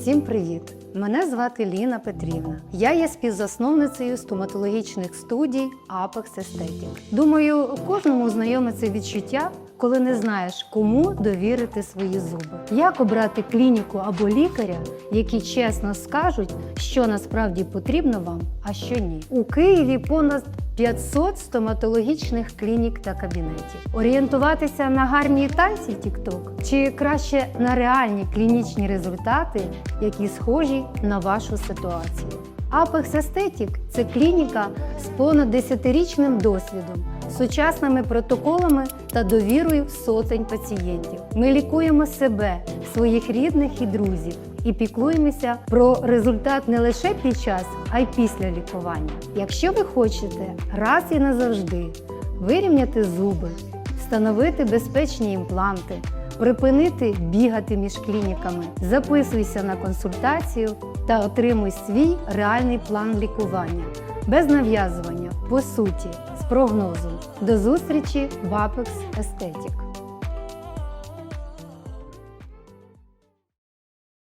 Всім привіт! Мене звати Ліна Петрівна. Я є співзасновницею стоматологічних студій Apex Aesthetic. Думаю, кожному знайоме це відчуття, коли не знаєш, кому довірити свої зуби. Як обрати клініку або лікаря, які чесно скажуть, що насправді потрібно вам, а що ні. У Києві понад 500 стоматологічних клінік та кабінетів. Орієнтуватися на гарні танці TikTok чи краще на реальні клінічні результати, які схожі на вашу ситуацію. Apex Aesthetic – це клініка з понад 10-річним досвідом, сучасними протоколами та довірою сотень пацієнтів. Ми лікуємо себе, своїх рідних і друзів і піклуємося про результат не лише під час, а й після лікування. Якщо ви хочете раз і назавжди вирівняти зуби, встановити безпечні імпланти, припинити бігати між клініками, записуйся на консультацію та отримуй свій реальний план лікування без нав'язування, по суті, прогнозом. До зустрічі в Apex Aesthetic.